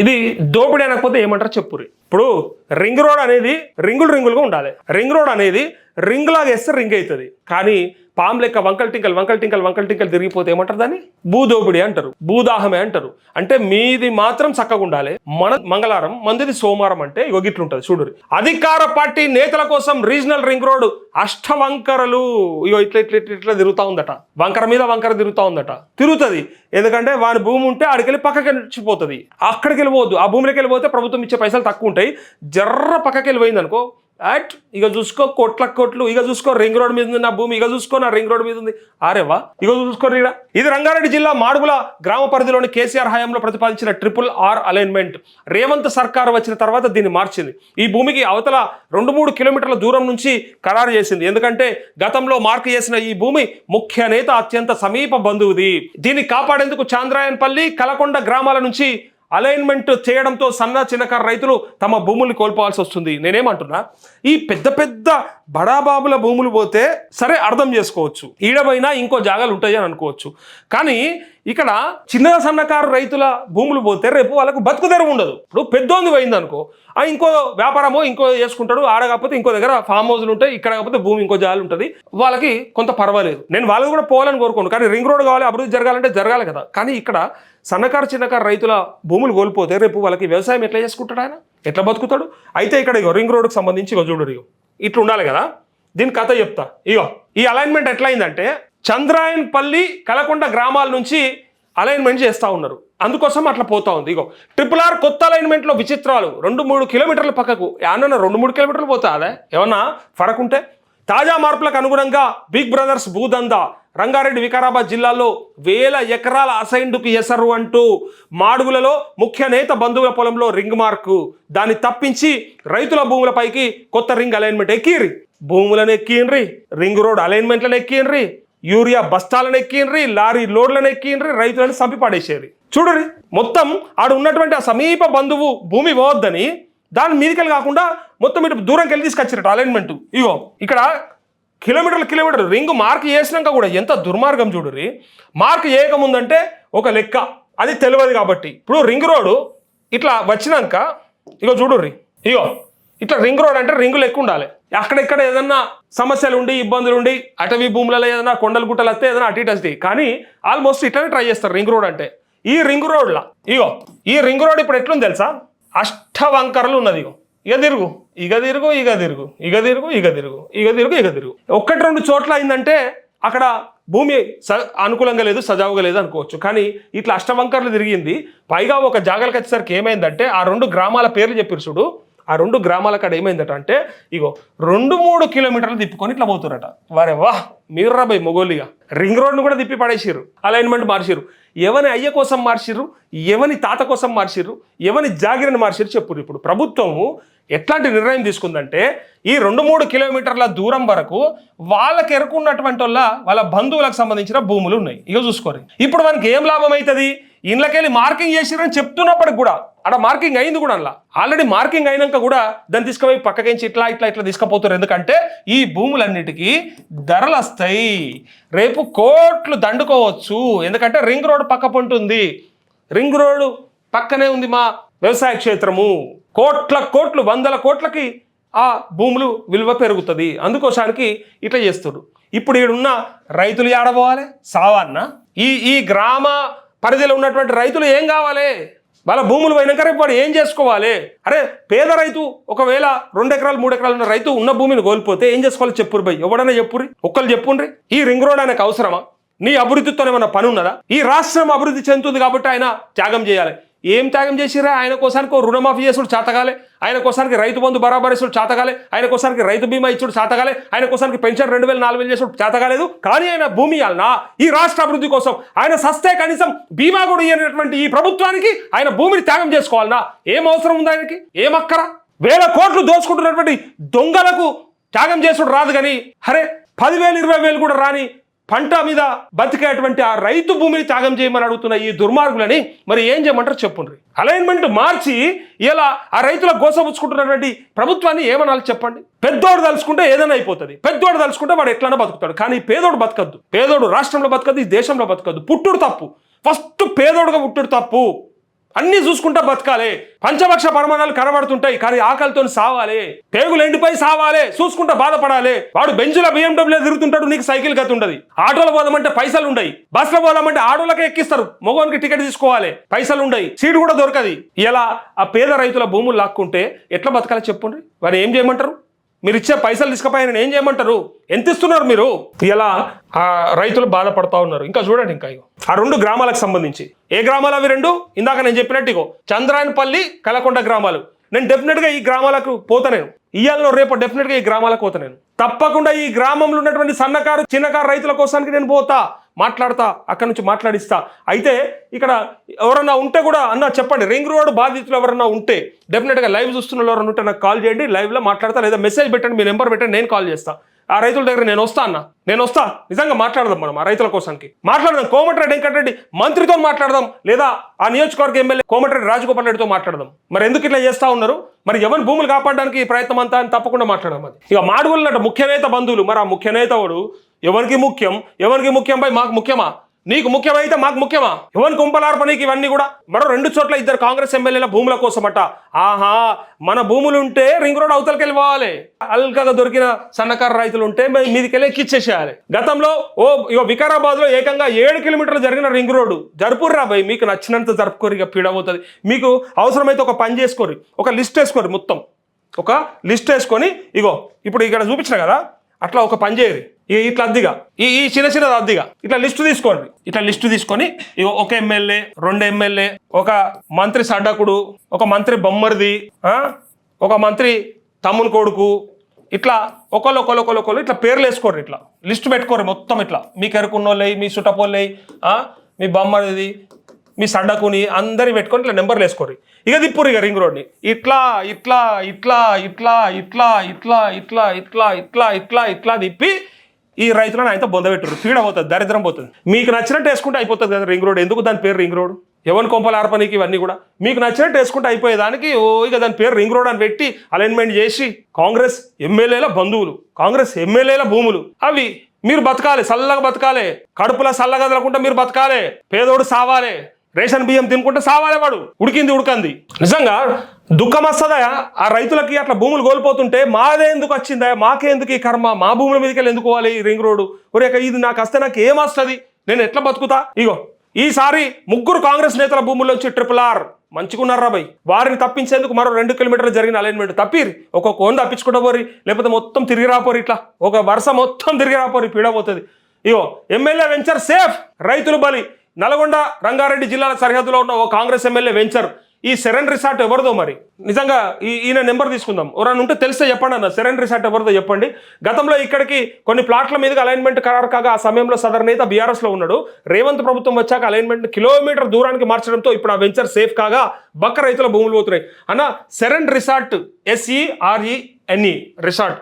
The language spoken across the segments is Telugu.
ఇది దోపిడీ అనకపోతే ఏమంటారు? చెప్పురి ఇప్పుడు రింగ్ రోడ్ అనేది రింగులు రింగులుగా ఉండాలి. రింగ్ రోడ్ అనేది రింగ్ లాగా వేస్తే రింగ్ అవుతుంది. కానీ పాము లెక్క వంకల్ టింకల్ వంకల్ టింకల్ వంకల్ టింకల్ తిరిగిపోతే ఏమంటారు దాన్ని? భూదోపిడి అంటారు భూదాహమే అంటారు. అంటే మీది మాత్రం చక్కగా ఉండాలి. మన మంగళవారం మందిది సోమవారం అంటే ఇగో చూడరు చూడు అధికార పార్టీ నేతల కోసం రీజనల్ రింగ్ రోడ్ అష్టవంకరలు. ఇగో ఇట్లా ఇట్లా ఇట్లా ఇట్లా తిరుగుతా ఉందట. వంకర మీద వంకర తిరుగుతా ఉందట. తిరుగుతుంది. ఎందుకంటే వాని భూమి ఉంటే ఆడికెళ్ళి పక్కకి వెళ్ళిపోతుంది. అక్కడికి వెళ్ళిపోవద్దు. ఆ భూమిలోకి వెళ్ళిపోతే ప్రభుత్వం ఇచ్చే పైసలు తక్కువ ఉంటాయి. జర్ర పక్కకి వెళ్ళిపోయింది అనుకో అట్ ఇక చూసుకో కోట్ల కోట్లు ఇక చూసుకో రింగ్ రోడ్ మీద ఉంది నా భూమి ఇక చూసుకో నా రింగ్ రోడ్ మీద ఉంది. ఆరేవా ఇక చూసుకో ఇక్కడ ఇది రంగారెడ్డి జిల్లా మాడుగుల గ్రామ పరిధిలోని కేసీఆర్ హయాంలో ప్రతిపాదించిన ట్రిపుల్ ఆర్ అలైన్మెంట్. రేవంత్ సర్కార్ వచ్చిన తర్వాత దీన్ని మార్చింది. ఈ భూమికి అవతల రెండు మూడు కిలోమీటర్ల దూరం నుంచి ఖరారు చేసింది. ఎందుకంటే గతంలో మార్క్ చేసిన ఈ భూమి ముఖ్య నేత అత్యంత సమీప బంధువుది. దీన్ని కాపాడేందుకు చాంద్రాయన్పల్లి కలకొండ గ్రామాల నుంచి అలైన్మెంట్ చేయడంతో సన్న చిన్నకారు రైతులు తమ భూముల్ని కోల్పోవాల్సి వస్తుంది. నేనేమంటున్నా ఈ పెద్ద పెద్ద బడాబాబుల భూములు పోతే సరే అర్థం చేసుకోవచ్చు. ఈడబైనా ఇంకో జాగాలు ఉంటాయి అని అనుకోవచ్చు. కానీ ఇక్కడ చిన్న సన్నకారు రైతుల భూములు పోతే రేపు వాళ్ళకు బతుకు తెరువు ఉండదు. ఇప్పుడు పెద్దోంది పోయింది అనుకో ఆ ఇంకో వ్యాపారమో ఇంకో చేసుకుంటాడు ఆడ కాకపోతే ఇంకో దగ్గర ఫామ్ హౌస్లు ఉంటాయి ఇక్కడ కాకపోతే భూమి ఇంకో జాగాలు ఉంటుంది. వాళ్ళకి కొంత పర్వాలేదు. నేను వాళ్ళు కూడా పోవాలని కోరుకోను కానీ రింగ్ రోడ్ కావాలి అభివృద్ధి జరగాలంటే జరగాలి కదా. కానీ ఇక్కడ సన్నకారు చిన్నకారు రైతుల భూములు కోల్పోతే రేపు వాళ్ళకి వ్యవసాయం ఎట్లా చేసుకుంటాడు ఆయన? ఎట్లా బతుకుతాడు? అయితే ఇక్కడ ఇగో రింగ్ రోడ్కి సంబంధించి ఇగో చూడు ఇగో ఇట్లా ఉండాలి కదా. దీని కథ చెప్తా. ఇగో ఈ అలైన్మెంట్ ఎట్లయిందంటే చంద్రాయన్పల్లి కలకొండ గ్రామాల నుంచి అలైన్మెంట్ చేస్తూ ఉన్నారు. అందుకోసం అట్లా పోతా ఉంది. ఇగో ట్రిపుల్ ఆర్ కొత్త అలైన్మెంట్లో విచిత్రాలు. రెండు మూడు కిలోమీటర్ల పక్కకు. ఏమన్నా రెండు మూడు కిలోమీటర్లు పోతా ఏమన్నా ఫరక్ ఉంటే తాజా మార్పులకు అనుగుణంగా బిగ్ బ్రదర్స్ భూదందా రంగారెడ్డి వికారాబాద్ జిల్లాలో వేల ఎకరాల అసైన్డుకు ఎసరు అంటూ మాడుగులలో ముఖ్య నేత బంధువుల పొలంలో రింగ్ మార్కు. దాన్ని తప్పించి రైతుల భూములపైకి కొత్త రింగ్ అలైన్మెంట్ ఎక్కిర్రి భూములను ఎక్కిండ్రి. రింగ్ రోడ్ అలైన్మెంట్లను ఎక్కిండ్రి. యూరియా బస్తాలను ఎక్కిండ్రి లారీ లోడ్లను ఎక్కిండ్రి రైతులను చంపి పడేసేది చూడరి మొత్తం ఆడ ఉన్నటువంటి ఆ సమీప బంధువు భూమి పోవద్దని దాని మీదికెళ్ళి కాకుండా మొత్తం ఇటు దూరంకి వెళ్ళి తీసుకొచ్చారట అలైన్మెంట్ ఇగో ఇక్కడ కిలోమీటర్ల కిలోమీటర్ రింగ్ మార్క్ చేసినాక కూడా ఎంత దుర్మార్గం చూడరి మార్క్ చేయకముందంటే ఒక లెక్క అది తెలియదు కాబట్టి. ఇప్పుడు రింగ్ రోడ్డు ఇట్లా వచ్చినాక ఇగో చూడుర్రి ఇగో. ఇట్లా రింగ్ రోడ్ అంటే రింగు ఎక్కువ ఉండాలి. అక్కడెక్కడ ఏదన్నా సమస్యలు ఉండి ఇబ్బందులు ఉండి అటవీ భూములలో ఏదైనా కొండలు గుట్టలు వస్తే ఏదైనా అటు ఇటు వస్తాయి కానీ ఆల్మోస్ట్ ఇట్లనే ట్రై చేస్తారు రింగ్ రోడ్ అంటే. ఈ రింగ్ రోడ్లా ఇగో ఈ రింగ్ రోడ్ ఇప్పుడు ఎట్లుంది తెలుసా? అష్టవంకరలు ఉన్నది ఇగో. ఇక తిరుగు ఇక తిరుగు ఇక తిరుగు ఇక తిరుగు ఇక తిరుగు ఇక తిరుగు ఇక తిరుగు. ఒక్కటి రెండు చోట్ల అయిందంటే అక్కడ భూమి స అనుకూలంగా లేదు సజావుగా లేదు అనుకోవచ్చు. కానీ ఇట్లా అష్టవంకర్లు తిరిగింది. పైగా ఒక జాగాలకు వచ్చేసరికి ఏమైందంటే ఆ రెండు గ్రామాల పేర్లు చెప్పారు చూడు. ఆ రెండు గ్రామాల కాడ ఏమైందట అంటే ఇగో రెండు మూడు కిలోమీటర్లు తిప్పుకొని ఇట్లా పోతురట వారే వాహ్ మీరు రాబోయ్ మొగోలిగా. రింగ్ రోడ్ను కూడా తిప్పి పడేసిర్రు. అలైన్మెంట్ మార్చిర్రు. ఎవని అయ్య కోసం మార్చిర్రు? ఎవని తాత కోసం మార్చిర్రు? ఎవని జాగిరని మార్చిర్రు చెప్పురు ఇప్పుడు ప్రభుత్వము ఎట్లాంటి నిర్ణయం తీసుకుందంటే ఈ రెండు మూడు కిలోమీటర్ల దూరం వరకు వాళ్ళకి ఎరుకున్నటువంటి వాళ్ళ వాళ్ళ బంధువులకు సంబంధించిన భూములు ఉన్నాయి. ఇక చూసుకోరు ఇప్పుడు మనకి ఏం లాభం అవుతుంది ఇండ్లకెళ్ళి మార్కింగ్ చేసిరని చెప్తున్నప్పటికి కూడా అక్కడ మార్కింగ్ అయింది కూడా అలా ఆల్రెడీ మార్కింగ్ అయినాక కూడా దాన్ని తీసుకుపోయి పక్కకించి ఇట్లా ఇట్లా ఇట్లా తీసుకుపోతారు. ఎందుకంటే ఈ భూములన్నిటికీ ధరలు వస్తాయి. రేపు కోట్లు దండుకోవచ్చు. ఎందుకంటే రింగ్ రోడ్ పక్క పొంటుంది రింగ్ రోడ్ పక్కనే ఉంది మా వ్యవసాయ క్షేత్రము. కోట్ల కోట్లు వందల కోట్లకి ఆ భూములు విలువ పెరుగుతుంది. అందుకోసానికి ఇట్లా చేస్తారు ఇప్పుడు ఈడున్న రైతులు ఏడబోవాలి సావాన్న. ఈ ఈ గ్రామ పరిధిలో ఉన్నటువంటి రైతులు ఏం కావాలి? వాళ్ళ భూములు పోయినాక రేపు వాడు ఏం చేసుకోవాలి? అరే పేద రైతు ఒకవేళ రెండు ఎకరాలు మూడు ఎకరాలు ఉన్న రైతు ఉన్న భూమిని కోల్పోతే ఏం చేసుకోవాలి చెప్పురు భయ్? ఎవడన్నా చెప్పుర్రి? ఒక్కరు చెప్పుండ్రి? ఈ రింగ్ రోడ్ ఆయనకు అవసరమా? నీ అభివృద్ధితో ఏమైనా పని ఉన్నదా? ఈ రాష్ట్రం అభివృద్ధి చెందుతుంది కాబట్టి ఆయన త్యాగం చేయాలి. ఏం త్యాగం చేసిరా ఆయన కోసానికి రుణమాఫీ చేసుడు చాతగాలే. ఆయన కోసానికి రైతు బంధు బరాబర్ చేసుడు చేతగాలే. ఆయన కోసానికి రైతు బీమా ఇచ్చుడు చాతగాలే. ఆయన కోసానికి పెన్షన్ రెండు వేల నాలుగు వేలు చేసుడు చేతగాలేదు. కానీ ఆయన భూమి అన్నా ఈ రాష్ట్ర అభివృద్ధి కోసం ఆయన సస్తే కనీసం బీమా కూడా ఇయ్యనటువంటి ఈ ప్రభుత్వానికి ఆయన భూమిని త్యాగం చేసుకోవాలన్నా ఏం అవసరం ఉంది ఆయనకి? ఏమక్కరా వేల కోట్లు దోచుకుంటున్నటువంటి దొంగలకు త్యాగం చేసుడు రాదు కానీ అరే పదివేలు ఇరవై వేలు కూడా రాని పంట మీద బతికేటువంటి ఆ రైతు భూమిని త్యాగం చేయమని అడుగుతున్న ఈ దుర్మార్గులని మరి ఏం చేయమంటారు చెప్పుండ్రి? అలైన్మెంట్ మార్చి ఇలా ఆ రైతుల గోసపుచ్చుకుంటున్నటువంటి ప్రభుత్వాన్ని ఏమనాలి చెప్పండి? పెద్దోడు తలుచుకుంటే ఏదైనా అయిపోతుంది. పెద్దోడు తలుచుకుంటే వాడు ఎట్లైనా బతుకుతాడు. కానీ పేదోడు బతకద్దు. పేదోడు రాష్ట్రంలో బతకద్దు ఈ దేశంలో బతకద్దు. పుట్టుడు తప్పు. ఫస్ట్ పేదోడుగా పుట్టుడు తప్పు. అన్ని చూసుకుంటా బతకాలి. పంచభక్ష పరమాణాలు కనబడుతుంటాయి కానీ ఆకలితో సావాలి. పేగులు ఎండిపోయి సావాలి. చూసుకుంటా బాధపడాలి. వాడు బెంచుల బిఎండబ్ల్యూ తిరుగుతుంటాడు నీకు సైకిల్ గతి ఉండదు. ఆటోలో పోదామంటే పైసలు ఉండయి. బస్సులో పోదామంటే ఆటోలకే ఎక్కిస్తారు. మగవానికి టికెట్ తీసుకోవాలి. పైసలు ఉండయి. సీటు కూడా దొరకది. ఇలా ఆ పేద రైతుల భూములు లాక్కుంటే ఎట్లా బతకాలి చెప్పండి. వారు ఏం చేయమంటారు? మీరు ఇచ్చే పైసలు తీసుకుపోయి ఏం చేయమంటారు? ఎంత ఇస్తున్నారు మీరు? ఇలా ఆ రైతులు బాధపడతా ఉన్నారు. ఇంకా చూడండి ఇంకా ఇగో. ఆ రెండు గ్రామాలకు సంబంధించి. ఏ గ్రామాలు అవి రెండు? ఇందాక నేను చెప్పినట్టు ఇగో చంద్రాయనపల్లి కలకొండ గ్రామాలు. నేను డెఫినెట్గా ఈ గ్రామాలకు పోతా నేను. ఇయ్యాలలో రేపు డెఫినెట్గా ఈ గ్రామాలకు పోతా నేను. తప్పకుండా ఈ గ్రామంలో ఉన్నటువంటి సన్నకారు చిన్నకారు రైతుల కోసానికి నేను పోతా. మాట్లాడతా అక్కడి నుంచి మాట్లాడిస్తా. అయితే ఇక్కడ ఎవరన్నా ఉంటే కూడా అన్న చెప్పండి. రింగ్ రోడ్ బాధితులు ఎవరన్నా ఉంటే డెఫినెట్గా లైవ్ చూస్తున్న వాళ్ళు ఎవరన్నా ఉంటే నాకు కాల్ చేయండి లైవ్లో మాట్లాడతా లేదా మెసేజ్ పెట్టండి మీ నెంబర్ పెట్టండి నేను కాల్ చేస్తా. ఆ రైతుల దగ్గర నేను వస్తా అన్న. నేను వస్తా. నిజంగా మాట్లాడదాం మనం ఆ రైతుల కోసానికి. మాట్లాడదాం. కోమటిరెడ్డి వెంకటరెడ్డి మంత్రితో మాట్లాడదాం లేదా ఆ నియోజకవర్గ ఎమ్మెల్యే కోమటిరెడ్డి రాజగోపాల్ రెడ్డితో మాట్లాడదాం. మరి ఎందుకు ఇట్లా చేస్తా ఉన్నారు? మరి ఎవరి భూములు కాపాడడానికి ప్రయత్నం అంతా అని తప్పకుండా మాట్లాడదాం అది. ఇక మాడుగులన్నట్టు ముఖ్యనేత బంధువులు. మరి ఆ ముఖ్యనేత వాడు ఎవరికి ముఖ్యం? ఎవరికి ముఖ్యం పై మాకు ముఖ్యమా? నీకు ముఖ్యమైతే మాకు ముఖ్యమా? ఎవరి కుంపలార్ప ఇవన్నీ కూడా? మరో రెండు చోట్ల ఇద్దరు కాంగ్రెస్ ఎమ్మెల్యేల భూముల కోసమట. ఆహా మన భూములు ఉంటే రింగ్ రోడ్ అవతలకి వెళ్ళిపోవాలి. అల్కగా దొరికిన సన్నకారు రైతులు ఉంటే మీ- మీదికి వెళ్ళి ఎక్కిచ్చేసేయాలి. గతంలో ఓ ఇగో వికారాబాద్లో ఏకంగా ఏడు కిలోమీటర్లు జరిగిన రింగ్ రోడ్డు. జరుపుర్రా భయ్ మీకు నచ్చినంత జరుపుకోరు ఇక పీడవుతుంది. మీకు అవసరమైతే ఒక పని చేసుకోరు ఒక లిస్ట్ వేసుకోరు మొత్తం. ఒక లిస్ట్ వేసుకొని ఇగో ఇప్పుడు ఇక్కడ చూపించిన కదా? అట్లా ఒక పని చేయరు. ఇక ఇట్లా అద్దిగా. ఈ ఈ చిన్న చిన్నది అద్దిగా. ఇట్లా లిస్టు తీసుకోండి. ఇట్లా లిస్టు తీసుకొని ఒక ఎమ్మెల్యే రెండు ఎమ్మెల్యే ఒక మంత్రి సడ్డకుడు ఒక మంత్రి బొమ్మరిది ఒక మంత్రి తమ్ముని కొడుకు ఇట్లా ఒకళ్ళు ఒకళ్ళు ఒకళ్ళు ఒకళ్ళు ఇట్లా పేర్లు వేసుకోరు ఇట్లా. లిస్ట్ పెట్టుకోరు మొత్తం ఇట్లా. మీ కెరుకున్నోళ్ళయి మీ సుటపోళ్ళయి మీ బొమ్మరిది మీ సండకుని అందరిని పెట్టుకొని ఇట్లా నెంబర్లు వేసుకోరు ఇక తిప్పురు ఇక రింగ్ రోడ్ని ఇట్లా ఇట్లా ఇట్లా ఇట్లా ఇట్లా ఇట్లా ఇట్లా ఇట్లా ఇట్లా ఇట్లా ఇట్లా తిప్పి ఈ రైతులను ఆయనతో బొందబెట్టరు పీడ పోతుంది దరిద్రం పోతుంది మీకు నచ్చినట్టు వేసుకుంటే అయిపోతుంది కదా రింగ్ రోడ్ ఎందుకు దాని పేరు రింగ్ రోడ్ ఎవరి కొంపలు ఆర్పనీకి ఇవన్నీ కూడా మీకు నచ్చినట్టు వేసుకుంటే అయిపోయేదానికి ఓ ఇక దాని పేరు రింగ్ రోడ్ అని పెట్టి అలైన్మెంట్ చేసి కాంగ్రెస్ ఎమ్మెల్యేల బంధువులు కాంగ్రెస్ ఎమ్మెల్యేల భూములు అవి మీరు బతకాలి చల్లగా బతకాలి కడుపులో చల్లగా మీరు బతకాలి పేదోడు సావాలి రేషన్ బియ్యం తినుకుంటే సావాలేవాడు ఉడికింది ఉడకంది. నిజంగా దుఃఖం వస్తుందా? ఆ రైతులకి అట్లా భూములు కోల్పోతుంటే మాదే ఎందుకు వచ్చిందా? మాకే ఎందుకు ఈ కర్మ? మా భూముల మీదకి వెళ్ళి ఎందుకు పోవాలి ఈ రింగ్ రోడ్డు? ఒరే ఇది నాకు వస్తే నాకు ఏమొస్తుంది నేను ఎట్లా బతుకుతా? ఇగో ఈసారి ముగ్గురు కాంగ్రెస్ నేతల భూముల్లోంచి ట్రిపుల్ ఆర్. మంచుకున్నారు రాబాయ్ వారిని తప్పించేందుకు మరో రెండు కిలోమీటర్లు జరిగిన అలైన్మెంట్ తప్పిరి ఒక కోన్ తప్పించుకుంటా పోరి లేకపోతే మొత్తం తిరిగి రాపోరు ఇట్లా. ఒక వరుస మొత్తం తిరిగి రాపోరి పీడపోతుంది ఇగో ఎమ్మెల్యే వెంచర్ సేఫ్ రైతులు బలి. నల్గొండ రంగారెడ్డి జిల్లాల సరిహద్దులో ఉన్న ఓ కాంగ్రెస్ ఎమ్మెల్యే వెంచర్ ఈ సెరెన్ రిసార్ట్ ఎవరిదో మరి? నిజంగా ఈ ఈయన నెంబర్ తీసుకుందాం. ఎవరైనా ఉంటే తెలిస్తే చెప్పండి అన్న సెరెన్ రిసార్ట్ ఎవరిదో చెప్పండి. గతంలో ఇక్కడికి కొన్ని ప్లాట్ల మీదుగా అలైన్మెంట్ ఖరారు కాగా ఆ సమయంలో సదర్ నేత బీఆర్ఎస్లో ఉన్నాడు. రేవంత్ ప్రభుత్వం వచ్చాక అలైన్మెంట్ కిలోమీటర్ దూరానికి మార్చడంతో ఇప్పుడు ఆ వెంచర్ సేఫ్ కాగా బక్క రైతుల భూములు పోతున్నాయి. అన్న serene resort S E R E N E resort.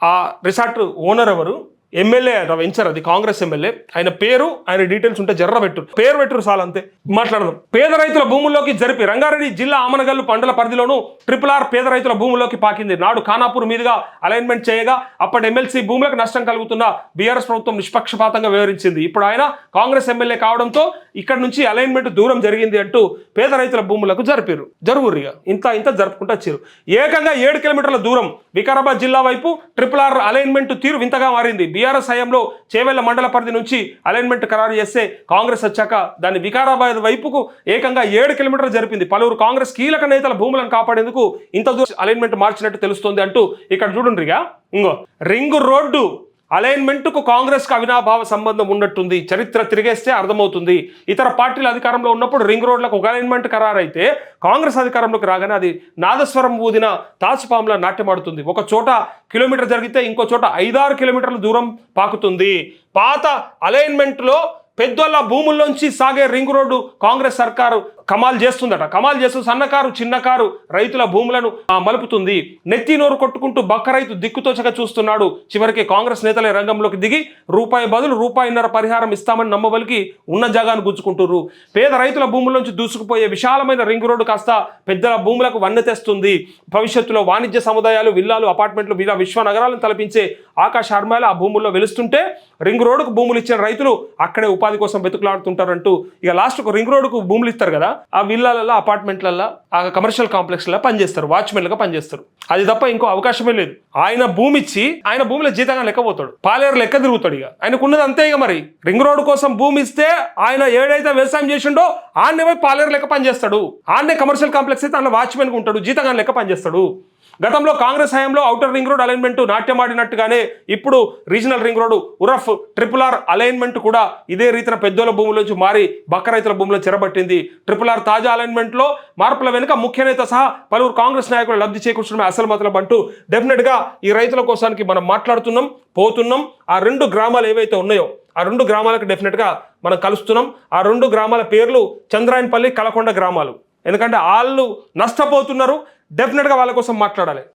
ఆ రిసార్ట్ ఓనర్ ఎవరు? ఎమ్మెల్యే అట వెంచర్ అది కాంగ్రెస్ ఎమ్మెల్యే ఆయన పేరు ఆయన డీటెయిల్స్ ఉంటే జర్ర పెట్టు. పేరు పెట్టురు సార్ అంతే. మాట్లాడదాం. పేద రైతుల భూముల్లోకి జరిపి రంగారెడ్డి జిల్లా ఆమనగల్లు పంటల పరిధిలోనూ ట్రిపుల్ ఆర్ పేద రైతుల భూముల్లోకి పాకింది. నాడు ఖానాపూర్ మీదుగా అలైన్మెంట్ చేయగా అప్పటి ఎమ్మెల్సీ భూములకు నష్టం కలుగుతున్న బీఆర్ఎస్ ప్రభుత్వం నిష్పక్షపాతంగా వివరించింది. ఇప్పుడు ఆయన కాంగ్రెస్ ఎమ్మెల్యే కావడంతో ఇక్కడ నుంచి అలైన్మెంట్ దూరం జరిగింది అంటూ పేద రైతుల భూములకు జరిపారు జరుగురిగా ఇంత ఇంత జరుపుకుంటూ వచ్చారు ఏకంగా ఏడు కిలోమీటర్ల దూరం వికారాబాద్ జిల్లా వైపు ట్రిపుల్ ఆర్ అలైన్మెంట్ తీరు వింతగా మారింది. బీఆర్ఎస్ హయాంలో చేవెళ్ళ మండల పరిధి నుంచి అలైన్మెంట్ ఖరారు చేస్తే కాంగ్రెస్ వచ్చాక దాన్ని వికారాబాద్ వైపుకు ఏకంగా ఏడు కిలోమీటర్లు జరిపింది. పలువురు కాంగ్రెస్ కీలక నేతల భూములను కాపాడేందుకు ఇంత దూరం అలైన్మెంట్ మార్చినట్టు తెలుస్తోంది అంటూ ఇక్కడ చూడండిగా. ఇంగో రింగు రోడ్డు అలైన్మెంట్కు కాంగ్రెస్కు అవినాభావ సంబంధం ఉన్నట్టుంది. చరిత్ర తిరిగేస్తే అర్థమవుతుంది. ఇతర పార్టీలు అధికారంలో ఉన్నప్పుడు రింగ్ రోడ్లకు ఒక అలైన్మెంట్ ఖరారైతే కాంగ్రెస్ అధికారంలోకి రాగానే అది నాదస్వరం ఊదిన తాచుపాముల నాట్యమాడుతుంది. ఒక చోట కిలోమీటర్ జరిగితే ఇంకో చోట ఐదారు కిలోమీటర్ల దూరం పాకుతుంది. పాత అలైన్మెంట్లో పెద్దోళ్ళ భూముల్లోంచి సాగే రింగ్ రోడ్డు కాంగ్రెస్ సర్కారు కమాల్ చేస్తుందట. కమాల్ చేస్తూ సన్నకారు చిన్నకారు రైతుల భూములను ఆ, మలుపుతుంది. నెత్తి నోరు కొట్టుకుంటూ బక్క రైతు దిక్కుతోచగా చూస్తున్నాడు. చివరికి కాంగ్రెస్ నేతలే రంగంలోకి దిగి రూపాయి బదులు రూపాయిన్నర పరిహారం ఇస్తామని నమ్మవలికి ఉన్న జాగాను గుంజుకుంటున్నారు పేద రైతుల భూముల్లోంచి దూసుకుపోయే విశాలమైన రింగ్ రోడ్డు కాస్త పెద్దల భూములకు వన్నె తెస్తుంది. భవిష్యత్తులో వాణిజ్య సముదాయాలు విల్లాలు అపార్ట్మెంట్లు ఇలా విశ్వ నగరాలను తలపించే ఆకాశ ఆర్మాలు ఆ భూముల్లో వెలుస్తుంటే రింగ్ రోడ్డుకు భూములు ఇచ్చిన రైతులు అక్కడే ఉపాధి కోసం వెతుకులాడుతుంటారంటూ ఇక లాస్ట్కు రింగ్ రోడ్డుకు భూములు ఇస్తారు కదా. ఆ విల్లాలలో అపార్ట్మెంట్లలో ఆ కమర్షియల్ కాంప్లెక్స్లలో పనిచేస్తారు వాచ్మెన్లుగా పనిచేస్తారు. అది తప్ప ఇంకో అవకాశమే లేదు. ఆయన భూమి ఇచ్చి ఆయన భూమిలో జీతంగా లెక్క పోతాడు పాలేరు లెక్క తిరుగుతాడు ఇక. ఆయనకు ఉన్నది అంతే ఇక మరి. రింగ్ రోడ్ కోసం భూమి ఇస్తే ఆయన ఏడైతే వ్యవసాయం చేసిండో ఆన్నే పోయి పాలేరు లెక్క పనిచేస్తాడు. ఆన్నే కమర్షియల్ కాంప్లెక్స్ అయితే ఆయన వాచ్మెన్గా ఉంటాడు జీతంగా లెక్క పనిచేస్తాడు. గతంలో కాంగ్రెస్ హయాంలో ఔటర్ రింగ్ రోడ్ అలైన్మెంట్ నాట్యమాడినట్టుగానే ఇప్పుడు రీజనల్ రింగ్ రోడ్ ఉరఫ్ ట్రిపుల్ ఆర్ అలైన్మెంట్ కూడా ఇదే రీతిన పెద్దోల భూములోంచి మారి బక్క రైతుల భూములో చెరబట్టింది. ట్రిపుల్ ఆర్ తాజా అలైన్మెంట్లో మార్పుల వెనుక ముఖ్య నేత సహా పలువురు కాంగ్రెస్ నాయకులు లబ్ధి చేకూర్చడమే అసలు మతలం అంటూ డెఫినెట్గా ఈ రైతుల కోసానికి మనం మాట్లాడుతున్నాం పోతున్నాం. ఆ రెండు గ్రామాలు ఏవైతే ఉన్నాయో ఆ రెండు గ్రామాలకు డెఫినెట్గా మనం కలుస్తున్నాం. ఆ రెండు గ్రామాల పేర్లు చంద్రాయనపల్లి కలకొండ గ్రామాలు. ఎందుకంటే వాళ్ళు నష్టపోతున్నారు డెఫినెట్గా వాళ్ళ కోసం మాట్లాడాలి.